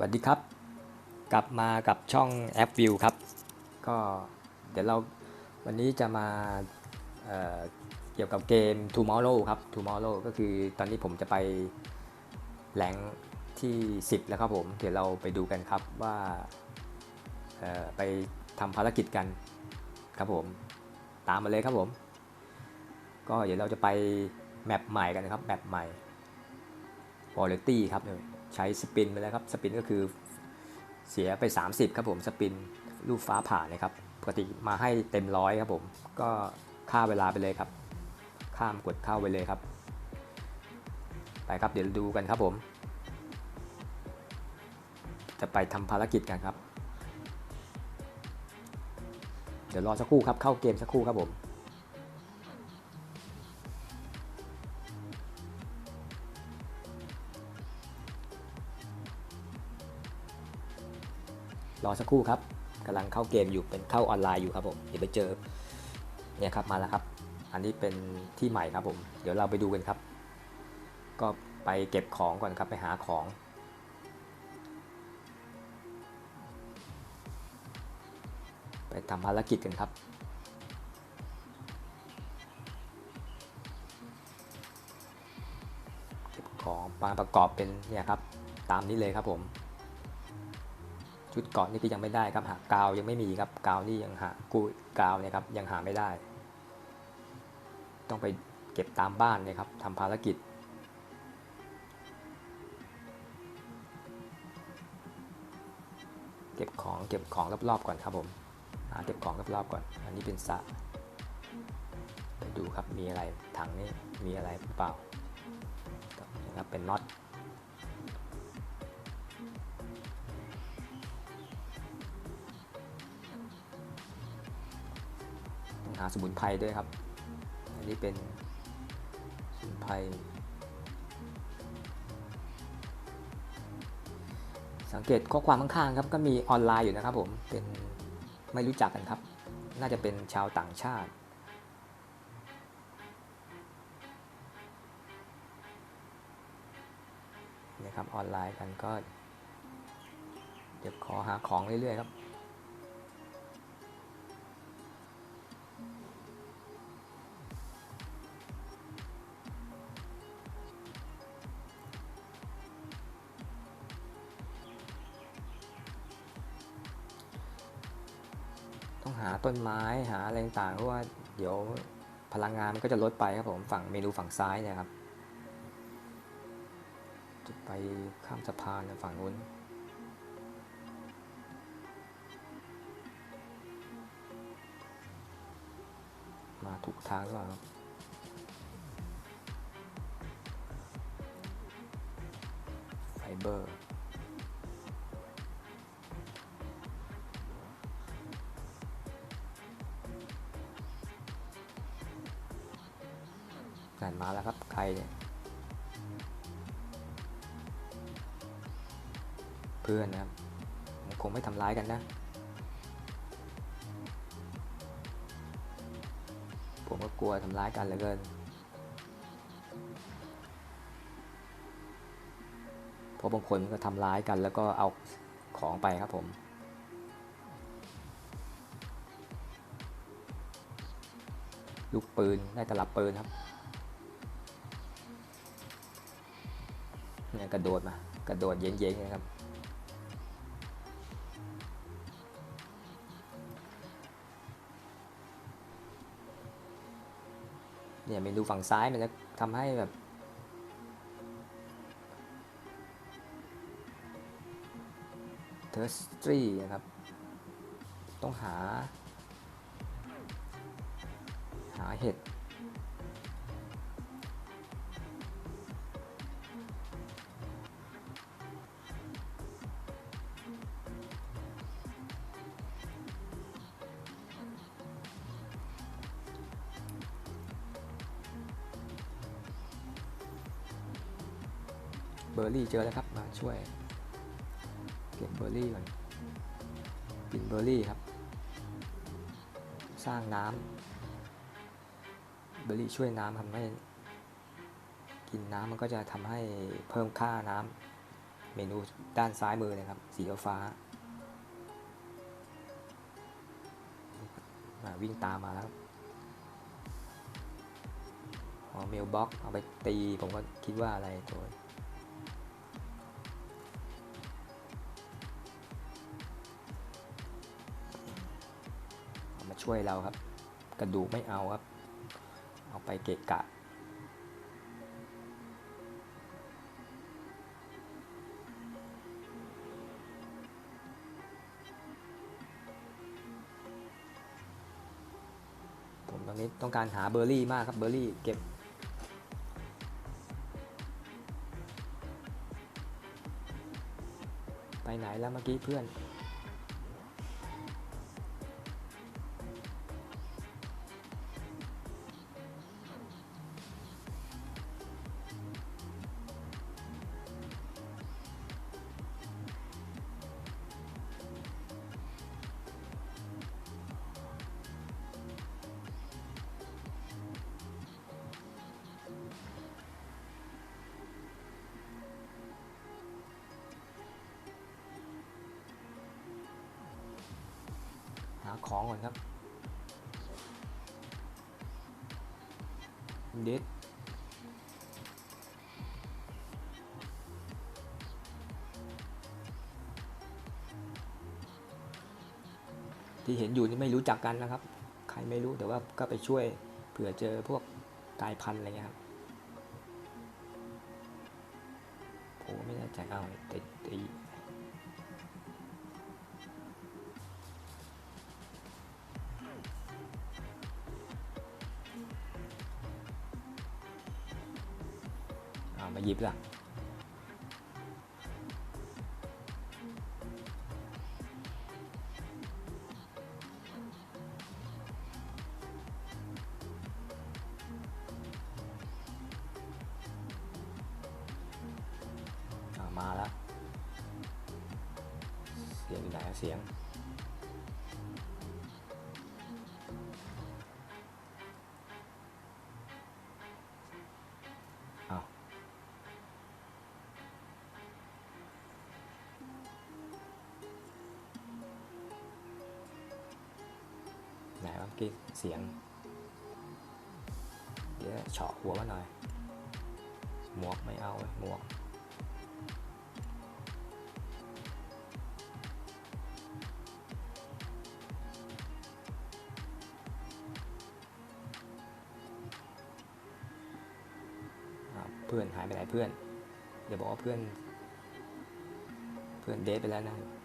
สวัสดีครับ กลับมากับช่องแอปวิวครับ ก็เดี๋ยวเราวันนี้จะมาเเกี่ยวกับเกม Tomorrow ครับ Tomorrow ก็คือตอนนี้ผมจะไปแหลงที่ 10 แล้วครับผม เดี๋ยวเราไปดูกันครับว่าไปทำภารกิจกันครับผม ตามมาเลยครับผม ก็เดี๋ยวเราจะไปแมปใหม่กันนะครับ แมปใหม่ Quality ครับเนี่ย ใช้สปินไปแล้วครับ สปินก็คือเสียไป 30 ครับผมสปินลูกฟ้าผ่านะครับ ปกติมาให้เต็มร้อยครับผม ก็ค่าเวลาไปเลยครับ ข้ามกดเข้าไปเลยครับ ไปครับเดี๋ยวดูกันครับผม จะไปทำภารกิจกันครับ เดี๋ยวรอสักครู่ครับเข้าเกมสักครู่ครับผม รอสักครู่ครับกำลังเข้าเกมอยู่เป็นเข้าออนไลน์อยู่ครับผมเดี๋ยวไปเจอเนี่ยครับมาแล้วครับ อันนี้เป็นที่ใหม่ครับผม เดี๋ยวเราไปดูกันครับ ก็ไปเก็บของก่อนครับไปหาของไปทำภารกิจกันครับ เก็บของมาประกอบเป็นเนี่ยครับ ตามนี้เลยครับผม ชุดเกาะนี่ก็ยังไม่ได้ครับหากาวยังไม่มีครับกาวนี่ยังหากูกาวเนี่ยครับยังหาไม่ได้ ต้องไปเก็บตามบ้านนี่ยครับทำภารกิจเก็บของเก็บของรอบๆก่อนครับผมหาเก็บของรอบๆก่อน อันนี้เป็นสระไปดูครับมีอะไรถังนี้มีอะไรเปล่านะครับเป็นน็อต หาสมุนไพรด้วยครับ อันนี้เป็นสมุนไพร สังเกตข้อความข้างๆครับ ก็มีออนไลน์อยู่นะครับผม เป็นไม่รู้จักกันครับ น่าจะเป็นชาวต่างชาตินะครับออนไลน์กันก็ เดี๋ยวขอหาของเรื่อยๆครับ หาต้นไม้หาอะไรต่างๆเพราะว่าเดี๋ยวพลังงานมันก็จะลดไปครับผมฝั่งเมนูฝั่งซ้ายเนี่ยครับจะไปข้ามสะพานฝั่งนู้นมาถูกทางหรือเปล่าครับไฟเบอร์ นั่นมาแล้วครับใครเนี่ยเพื่อนนะครับมันคงไม่ทำร้ายกันนะ ผมก็กลัวทำร้ายกันเหลือเกิน เพราะบางคนก็ทำร้ายกันแล้วก็เอาของไปครับผมลูกปืนได้ตลับปืนครับ เนี่ยกระโดดมากระโดดเย้งๆนะครับเนี่ยเมนูฝั่งซ้ายมันจะทำให้แบบเทอร์สตรีนะครับ ต้องหา หาเห็ด บอร์รี่เจอแล้วครับ มาช่วย เก็บเบอร์รี่ก่อนกินเบอร์รี่ครับ สร้างน้ำเบอร์รี่ช่วยน้ำทำให้ กินน้ำมันก็จะทำให้เพิ่มค่าน้ำเมนูด้านซ้ายมือนะครับ สีฟ้าอ่าวิ่งตามมาแล้วครับอ๋อเมลบ็อกเอาไปตี ผมก็คิดว่าอะไรตัว ช่วยเราครับ กระดูกไม่เอาครับ เอาไปเกะกะผมตอนนี้ต้องการหาเบอร์รี่มากครับเบอร์รี่เก็บไปไหนแล้วเมื่อกี้เพื่อน ของก่อนครับเด็ดที่เห็นอยู่นี่ไม่รู้จักกันนะครับ ใครไม่รู้แต่ว่าก็ไปช่วยเผื่อเจอพวกกายพันธุ์อะไรเงี้ยครับผมไม่แน่ใจเอาต่แต่ เอ เมื่อกี้เสียง เดี๋ยวเฉาะหัวมาหน่อย หมวกไม่เอาเว้ยหมวกเพื่อนหายไปไหนเพื่อน เดี๋ยวบอกว่าเพื่อน เพื่อนเดทไปแล้วนะ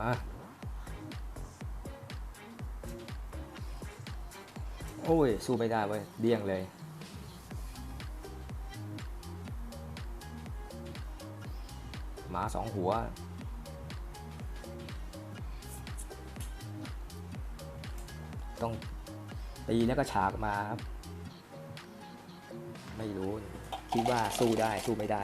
มา โอ้ย สู้ไม่ได้เว้ย เดี้ยงเลย หมาสองหัวต้องตีแล้วก็ฉากมาครับ ไม่รู้ คิดว่าสู้ได้ สู้ไม่ได้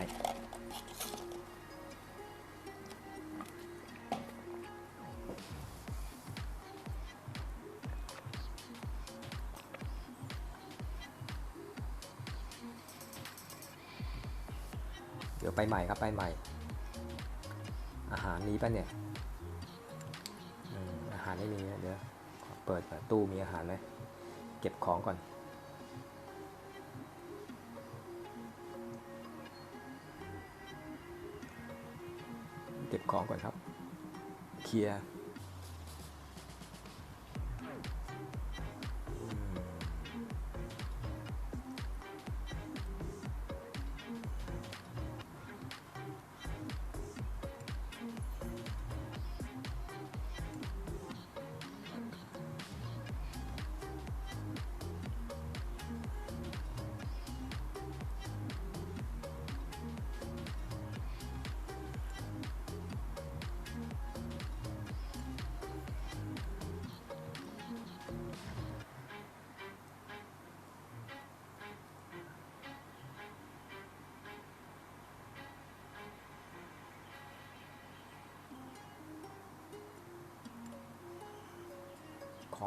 ไปใหม่ครับไปใหม่ อาหารนี้ป่ะเนี่ยอาหารไม่มีเดี๋ยวเปิดตู้มีอาหารไหมเก็บของก่อนเก็บของก่อนครับ เคลียร์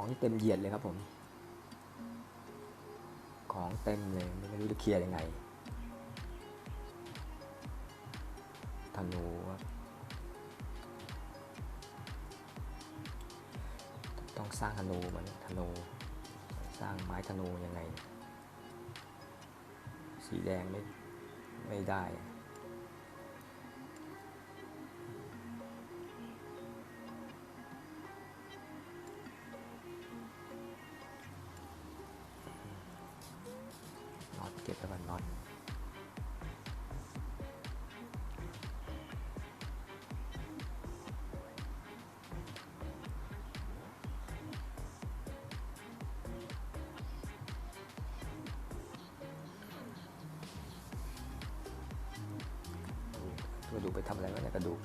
ของเต็มเหยียดเลยครับผม ของเต็มเลย ไม่รู้จะเคลียร์ยังไงธนูครับต้องสร้างธนูมันธนู สร้างไม้ธนูยังไง สีแดงไม่ไม่ได้ กระดูกไปทำอะไรวะเนี่ยกระดูก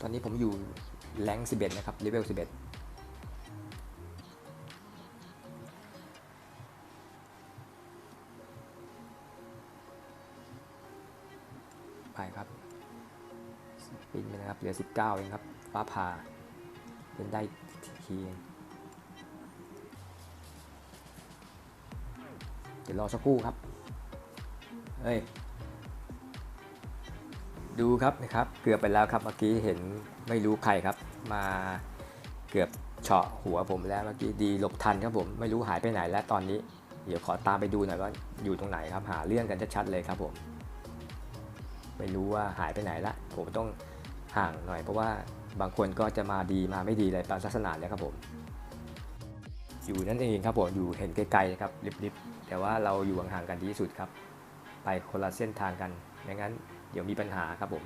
ตอนนี้ผมอยู่แรง11นะครับเลเวล11ไปครับปินไปนะครับ เหลือ19เองครับฟ้าผ่าเป็นได้ทีเองเดี๋ยวรอสักครู่ครับ เฮ้ย ดูครับนะครับ เกือบไปแล้วครับเมื่อกี้เห็นไม่รู้ใครครับ มาเกือบเฉาะหัวผมแล้วเมื่อกี้ดีหลบทันครับผมไม่รู้หายไปไหนแล้วตอนนี้ เดี๋ยวขอตามไปดูหน่อยว่าอยู่ตรงไหนครับหาเรื่องกันชัดๆเลยครับผมไม่รู้ว่าหายไปไหนละผมต้องห่างหน่อยเพราะว่าบางคนก็จะมาดีมาไม่ดีอะไรตามลักษณะเนี่ยครับผม อยู่นั่นเองครับผมอยู่เห็นไกลๆครับริบๆแต่ว่าเราอยู่ห่างๆกันดีที่สุดครับ ไปคนละเส้นทางกันไม่งั้น เดี๋ยวมีปัญหาครับผม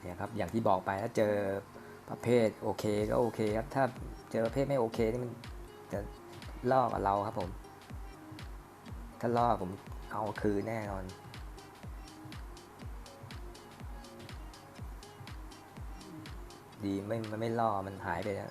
เนี่ยครับอย่างที่บอกไปถ้าเจอประเภทโอเคก็โอเคครับ ถ้าเจอประเภทไม่โอเคนี่มันจะล่อกเราครับผม ถ้าล่อผมเอาคืนแน่นอนดีไม่ไม่ล่อมันหายไปแล้ว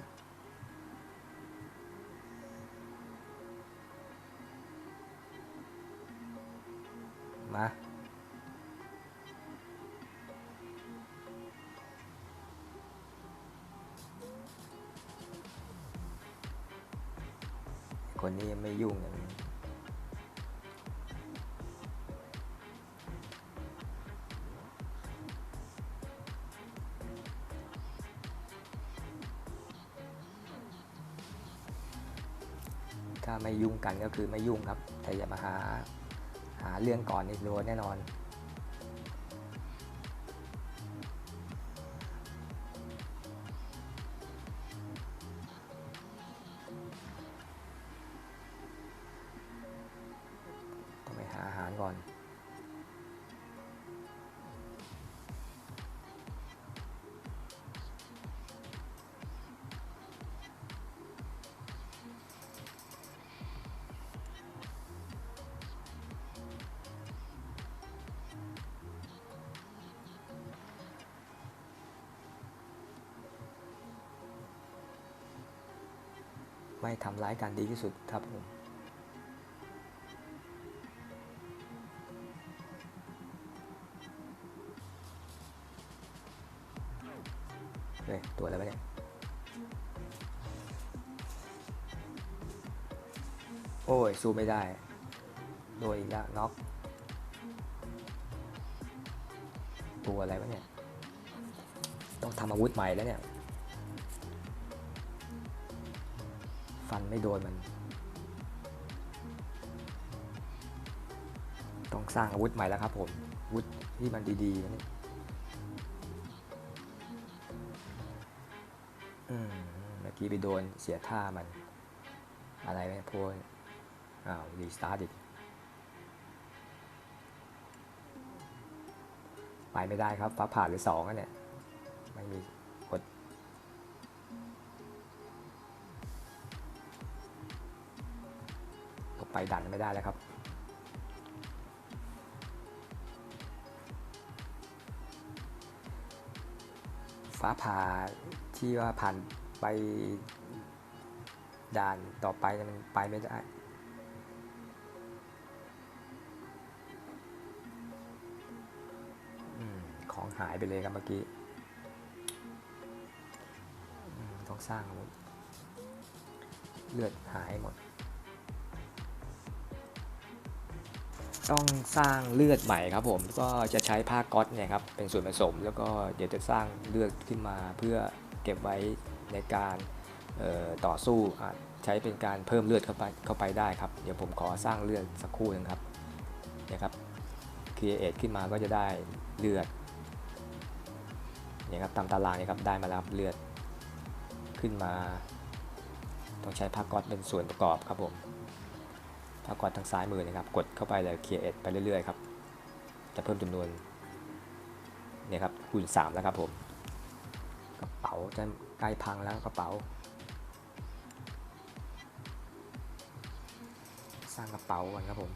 กันก็คือไม่ยุ่งครับ แต่อย่ามาหาหาเรื่องก่อนในรั้วแน่นอน ร้ายกันดีที่สุดครับผมเฮ้ยตัวอะไรวะเนี่ยโอ้ยสู้ไม่ได้ โดนอีกแล้วน็อกตัวอะไรวะเนี่ย ต้องทำอาวุธใหม่แล้วเนี่ย นไม่โดนมัน ต้องสร้างอาวุธใหม่แล้วครับผมอาวุธที่มันดีๆนะเนี่ยอืมเมื่อกี้ไปโดนเสียท่ามัน อะไรไหมพวกอ้าวรีสตาร์ทอีกไปไม่ได้ครับฟ้าผ่าหรือสองอะเนี่ยไม่มี ดันไม่ได้แล้วครับ ฟ้าผ่าที่ว่าผ่านไปด่านต่อไปมันไปไม่ได้ของหายไปเลยครับเมื่อกี้ต้องสร้างเลือดหายหมด ต้องสร้างเลือดใหม่ครับผมก็จะใช้ผ้าก๊อตเนี่ยครับเป็นส่วนผสม แล้วก็เดี๋ยวจะสร้างเลือดขึ้นมาเพื่อเก็บไว้ในการต่อสู้อาจใช้เป็นการเพิ่มเลือดเข้าไปเข้าไปได้ครับ เดี๋ยวผมขอสร้างเลือดสักครู่หนึงครับเนี่ยครับ create ขึ้นมาก็จะได้เลือดเนี่ยครับตามตารางเนี่ยครับได้มาแล้วครับเลือดขึ้นมา ต้องใช้ผ้าก๊อตเป็นส่วนประกอบครับผม ผ้าก๊อตทางซ้ายมือนะครับ กดเข้าไปเลย create ไปเรื่อยๆครับ จะเพิ่มจำนวนเนี่ยครับคูณ3แล้วครับผม กระเป๋าจะใกล้พังแล้วกระเป๋า สร้างกระเป๋าก่อนครับผม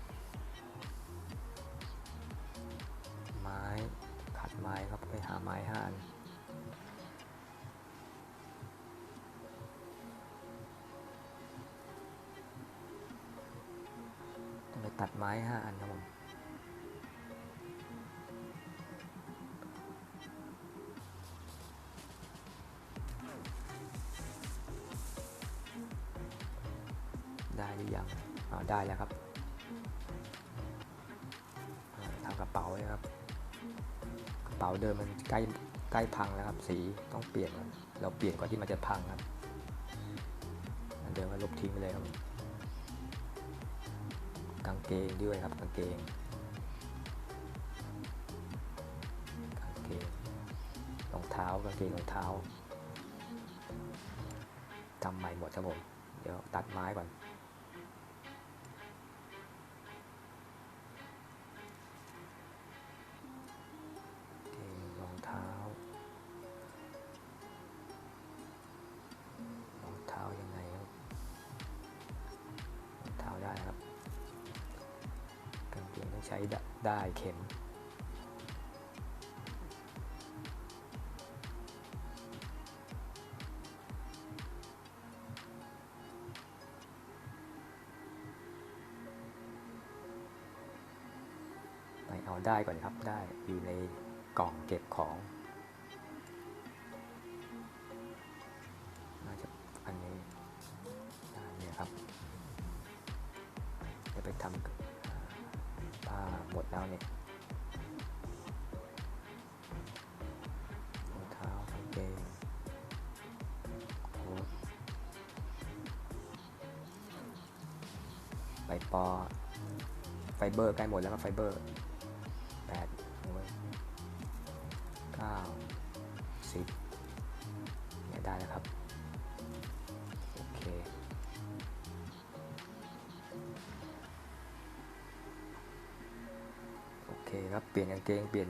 ไม้ขัดไม้ครับไปหาไม้ห้าอัน ตัดไม้ห้าอันครับผมได้หรือยังอ๋อได้แล้วครับทำกระเป๋าเลยครับ กระเป๋าเดิมมันใกล้ใกล้พังแล้วครับ สีต้องเปลี่ยน เราเปลี่ยนก่อนที่มันจะพังครับอันเดิมก็ลบทิ้งไปเลยครับ กางเกงด้วยครับกางเกงกางเกงรองเท้ากางเกงรองเท้าทำใหม่หมดครับผม เดี๋ยวตัดไม้ก่อน ได้เข็ม ไปเอาได้ก่อนครับได้อยู่ในกล่องเก็บของ ปอไฟเบอร์ใกล้หมดแล้วก็ไฟเบอร์แปดเก้าสิบเนี่ยได้แล้วครับโอเคโอเคครับเปลี่ยนกางเกงเปลี่ยน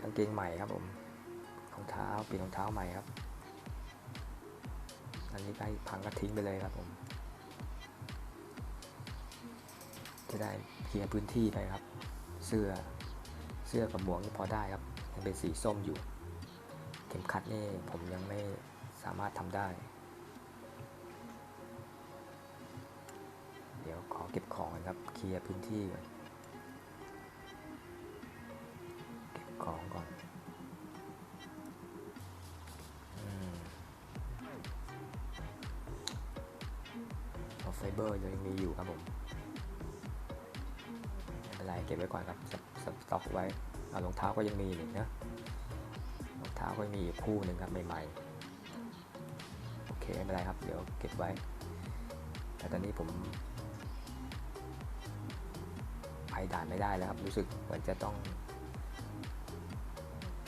กางเกงใหม่ครับผมรองเท้าเปลี่ยนรองเท้าใหม่ครับอันนี้ใกล้พังก็ทิ้งไปเลยครับผม จะได้เคลียร์พื้นที่ไปครับ เสื้อเสื้อกับหมวกนี่พอได้ครับยังเป็นสีส้มอยู่ เข็มขัดนี่ผมยังไม่สามารถทำได้ เดี๋ยวขอเก็บของครับเคลียร์พื้นที่ก่อน ก็ยังมีนี่นะรองเท้าก็มีอยู่คู่หนึ่งครับใหม่ๆโอเคไม่เป็นไรครับ เดี๋ยวเก็บไว้ แต่ตอนนี้ผมไปด่านไม่ได้แล้วครับ รู้สึกเหมือนจะต้อง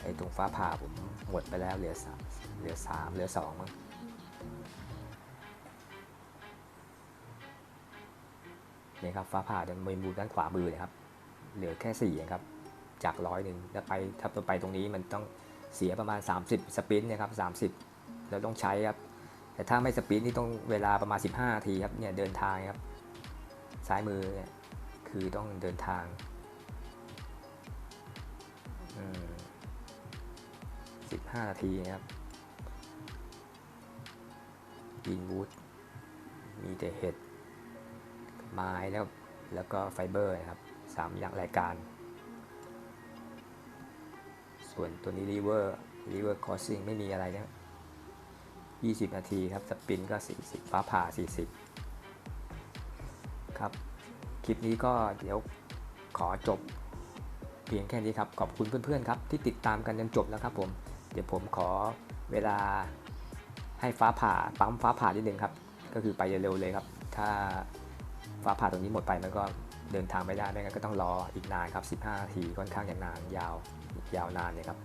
ไอ้ตรงฟ้าผ่าผมหมดไปแล้วเหลือสามเหลือสามเหลือสองมั้งนี่ครับฟ้าผ่าจะมีมุมด้านขวามือเลยครับ เหลือแค่สี่ครับ จากร้อยหนึ่งแล้วไปถ้าไปตรงนี้มันต้องเสียประมาณ 30 สปรินต์นะครับ 30 แล้วต้องใช้ครับ แต่ถ้าไม่สปรินต์นี่ต้องเวลาประมาณ 15นาทีครับเนี่ยเดินทางครับ ซ้ายมือเนี่ยคือต้องเดินทางอืม15นาทีนะครับกินวูดมีแต่เห็ดไม้แล้วแล้วก็ไฟเบอร์นะครับสามอย่างรายการ ส่วนตัวนี้ river river crossing ไม่มีอะไรนะ20 นาทีครับ สปินก็ 40 ฟ้าผ่า 40 ครับ คลิปนี้ก็เดี๋ยวขอจบเพียงแค่นี้ครับ ขอบคุณเพื่อนๆครับ ที่ติดตามกันจนจบแล้วครับผม เดี๋ยวผมขอเวลาให้ฟ้าผ่าปั๊มฟ้าผ่านิดนึงครับ ก็คือไปเร็วๆเลยครับ ถ้าฟ้าผ่าตรงนี้หมดไปมันก็เดินทางไม่ได้ไม่งั้นก็ต้องรออีกนานครับ 15นาทีค่อนข้างอย่างนานยาว ยาวนานเนี่ยครับ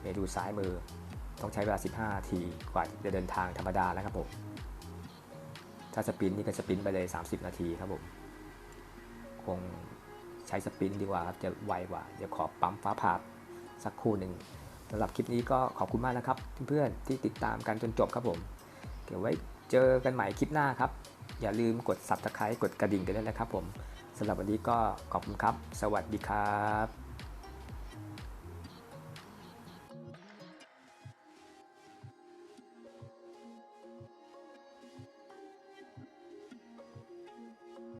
เมดูซ้ายมือต้องใช้เวลา 15 ทีกว่าจะเดินทางธรรมดาแล้วครับผม ถ้าสปินนี่ก็สปินไปเลย 30 นาทีครับผม คงใช้สปินดีกว่าครับ จะไวกว่า เดี๋ยวขอปั๊มฟ้าผ่าสักครู่หนึ่งสำหรับคลิปนี้ก็ขอบคุณมากนะครับ เพื่อนๆที่ติดตามกันจนจบครับผม เดี๋ยวไว้เจอกันใหม่คลิปหน้าครับ อย่าลืมกด subscribe กดกระดิ่งกันด้วยนะครับผมสำหรับวันนี้ก็ขอบคุณครับ สวัสดีครับ